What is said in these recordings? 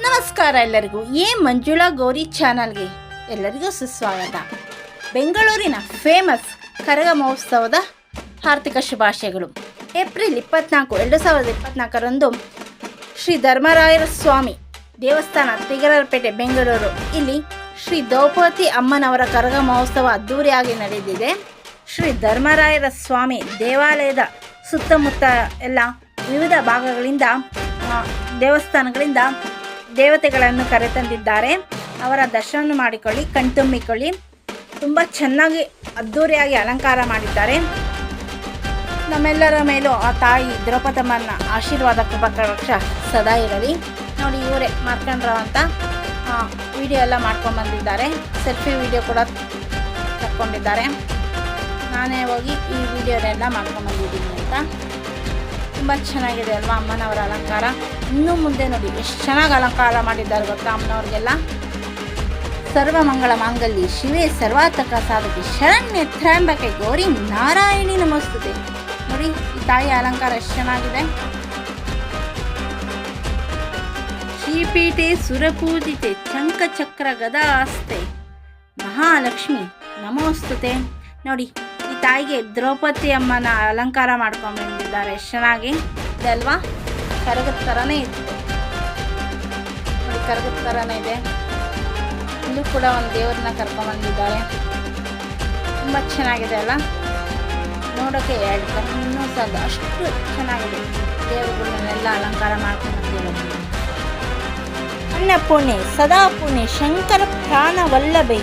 ನಮಸ್ಕಾರ ಎಲ್ಲರಿಗೂ. ಎ ಮಂಜುಳಾ ಗೌರಿ ಚಾನಲ್ಗೆ ಎಲ್ಲರಿಗೂ ಸುಸ್ವಾಗತ. ಬೆಂಗಳೂರಿನ ಫೇಮಸ್ ಕರಗ ಮಹೋತ್ಸವದ ಹಾರ್ದಿಕ ಶುಭಾಶಯಗಳು. ಏಪ್ರಿಲ್ ಇಪ್ಪತ್ನಾಲ್ಕು, ಎರಡು ಸಾವಿರದ ಇಪ್ಪತ್ನಾಲ್ಕರಂದು ಶ್ರೀ ಧರ್ಮರಾಯರ ಸ್ವಾಮಿ ದೇವಸ್ಥಾನ ತಿಗರಪೇಟೆ ಬೆಂಗಳೂರು. ಇಲ್ಲಿ ಶ್ರೀ ದ್ರೌಪದಿ ಅಮ್ಮನವರ ಕರಗ ಮಹೋತ್ಸವ ಅದ್ದೂರಿಯಾಗಿ ನಡೆದಿದೆ. ಶ್ರೀ ಧರ್ಮರಾಯರ ಸ್ವಾಮಿ ದೇವಾಲಯದ ಸುತ್ತಮುತ್ತ ಎಲ್ಲ ವಿವಿಧ ಭಾಗಗಳಿಂದ ದೇವಸ್ಥಾನಗಳಿಂದ ದೇವತೆಗಳನ್ನು ಕರೆತಂದಿದ್ದಾರೆ. ಅವರ ದರ್ಶನ ಮಾಡಿಕೊಳ್ಳಿ, ಕಣ್ತುಂಬಿಕೊಳ್ಳಿ. ತುಂಬ ಚೆನ್ನಾಗಿ ಅದ್ಧೂರಿಯಾಗಿ ಅಲಂಕಾರ ಮಾಡಿದ್ದಾರೆ. ನಮ್ಮೆಲ್ಲರ ಮೇಲೂ ಆ ತಾಯಿ ದ್ರೌಪದಮ್ಮನ ಆಶೀರ್ವಾದ ಕೃಪಕಟಾಕ್ಷ ಸದಾ ಇರಲಿ. ನೋಡಿ, ಇವರೇ ಮಾರ್ಕಂಡ್ರಾವ್ ಅಂತ ವಿಡಿಯೋ ಎಲ್ಲ ಮಾಡ್ಕೊಂಡು ಬಂದಿದ್ದಾರೆ. ಸೆಲ್ಫಿ ವಿಡಿಯೋ ಕೂಡ ತಕ್ಕೊಂಡಿದ್ದಾರೆ. ನಾನೇ ಹೋಗಿ ಈ ವಿಡಿಯೋನೆಲ್ಲ ಮಾಡ್ಕೊಂಡು ಬಂದಿದ್ದೀನಿ ಅಂತ. ತುಂಬ ಚೆನ್ನಾಗಿದೆ ಅಲ್ವಾ ಅಮ್ಮನವರ ಅಲಂಕಾರ? ಇನ್ನು ಮುಂದೆ ನೋಡಿ, ಎಷ್ಟು ಚೆನ್ನಾಗಿ ಅಲಂಕಾರ ಮಾಡಿದ್ದಾರೆ ಗೊತ್ತಾ ಅಮ್ಮನವ್ರಿಗೆಲ್ಲ? ಸರ್ವಮಂಗಳ ಮಾಂಗಲ್ಯ, ಶಿವೇ ಸರ್ವಾತಕ ಸಾಧಕಿ ಶರಣ್ಯ ತ್ರ್ಯಂಬಕೆ ಗೌರಿ ನಾರಾಯಣಿ ನಮಸ್ತುತೆ ನೋಡಿ, ಈ ತಾಯಿಯ ಅಲಂಕಾರ ಎಷ್ಟು ಚೆನ್ನಾಗಿದೆ. ಶ್ರೀಪೀಠೆ ಸುರಪೂಜಿತೆ, ಚಂಕಚಕ್ರ ಗದಾ ಆಸ್ತೆ ಮಹಾಲಕ್ಷ್ಮಿ ನಮೋಸ್ತುತೆ. ನೋಡಿ ತಾಯಿಗೆ ದ್ರೌಪದಿ ಅಮ್ಮನ ಅಲಂಕಾರ ಮಾಡ್ಕೊಂಡು ಬಂದಿದ್ದಾರೆ ಎಷ್ಟು ಚೆನ್ನಾಗಿ. ಇದೆ ಅಲ್ವಾ? ಕರಗದ ಥರನೇ ಇತ್ತು ಕರಗದ ಥರನೇ ಇದೆ. ಇಲ್ಲೂ ಕೂಡ ಒಂದು ದೇವ್ರನ್ನ ಕರ್ಕೊಂಬಂದಿದ್ದಾರೆ ತುಂಬ ಚೆನ್ನಾಗಿದೆ ಅಲ್ಲ ನೋಡೋಕ್ಕೆ ಎರಡು ಕಣ್ಣು ಸಾಕು. ಅಷ್ಟು ಚೆನ್ನಾಗಿದೆ. ದೇವ್ರಗಳನ್ನೆಲ್ಲ ಅಲಂಕಾರ ಮಾಡ್ಕೊಂಡು ಅಣ್ಣ ಪುಣ್ಯ ಸದಾ ಪುಣ್ಯ ಶಂಕರ ಪ್ರಾಣವಲ್ಲಭೆ.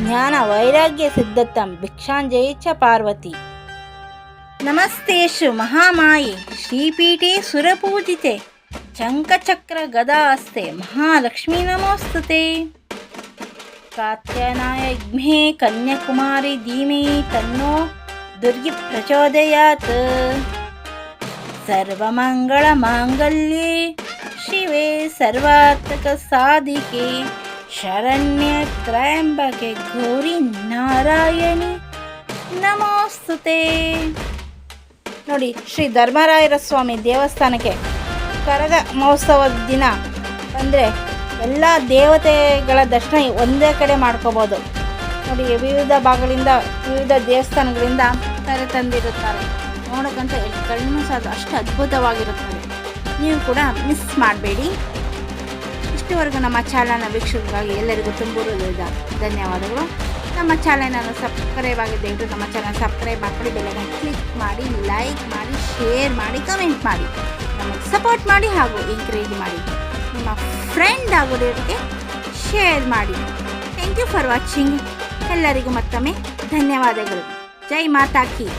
ಜ್ಞಾನ ವೈರಾಗ್ಯ ಸಿದ್ಧತಂ ಭಿಕ್ಷಾಂಜಯ ಚ ಪಾರ್ವತಿ ನಮಸ್ತೇಶು ಮಹಾಮಾಯೆ ಶ್ರೀಪೀಠೆ ಸುರಪೂಜಿತೆ ಚಂಕಚಕ್ರ ಗದಾಸ್ತೆ ಮಹಾಲಕ್ಷ್ಮೀ ನಮೋಸ್ತುತೆ ಕಾತ್ಯಾನಾಯಜ್ಞೆ ಕನ್ಯಾಕುಮಾರಿ ಧೀಮೆ ತನ್ನೋ ದುರ್ಗಿ ಪ್ರಚೋದಯಾತ್ ಸರ್ವಮಂಗಳ ಮಾಂಗಲ್ಯೆ ಶಿವೆ ಸರ್ವಾರ್ಥಕ ಸಾಧಿಕೆ ಶರಣ್ಯ ತ್ರಯಂಬಗೆ ಗೌರಿ ನಾರಾಯಣಿ. ನಮೋಸ್ತುತೆ. ನೋಡಿ, ಶ್ರೀ ಧರ್ಮರಾಯರ ಸ್ವಾಮಿ ದೇವಸ್ಥಾನಕ್ಕೆ ಕರಗ ಮಹೋತ್ಸವದ ದಿನ ಅಂದರೆ ಎಲ್ಲ ದೇವತೆಗಳ ದರ್ಶನ ಒಂದೇ ಕಡೆ ಮಾಡ್ಕೋಬೋದು. ನೋಡಿ, ವಿವಿಧ ಭಾಗಗಳಿಂದ, ವಿವಿಧ ದೇವಸ್ಥಾನಗಳಿಂದ ಕರೆ ತಂದಿರುತ್ತಾರೆ. ನೋಡೋಕ್ಕಂತ ಕಣ್ಣು ಸಹ ಅಷ್ಟು ಅದ್ಭುತವಾಗಿರುತ್ತದೆ. ನೀವು ಕೂಡ ಮಿಸ್ ಮಾಡಬೇಡಿ. ಇಷ್ಟುವರೆಗೂ ನಮ್ಮ ಚಾನಲ್ನ ವೀಕ್ಷಕರಿಗಾಗಿ ಎಲ್ಲರಿಗೂ ತುಂಬಿರುವುದಿಲ್ಲ ಧನ್ಯವಾದಗಳು. ನಮ್ಮ ಚಾನಲನ್ನು ಸಬ್ಸ್ಕ್ರೈಬ್ ಆಗಿ ದಯವಿಟ್ಟು ನಮ್ಮ ಚಾನಲ್ ಸಬ್ಸ್ಕ್ರೈಬ್ ಮಾಡ್ಕೊಳ್ಳಿ ಬೆಲ್ಲನ್ನು ಕ್ಲಿಕ್ ಮಾಡಿ, ಲೈಕ್ ಮಾಡಿ, ಶೇರ್ ಮಾಡಿ, ಕಮೆಂಟ್ ಮಾಡಿ. ನಮಗೆ ಸಪೋರ್ಟ್ ಮಾಡಿ ಹಾಗೂ ಎಂಕರೇಜ್ ಮಾಡಿ. ನಿಮ್ಮ ಫ್ರೆಂಡ್ ಆಗೋದಕ್ಕೆ ಶೇರ್ ಮಾಡಿ. ಥ್ಯಾಂಕ್ ಯು ಫಾರ್ ವಾಚಿಂಗ್ ಎಲ್ಲರಿಗೂ ಮತ್ತೊಮ್ಮೆ ಧನ್ಯವಾದಗಳು. ಜೈ ಮಾತಾ ಕಿ.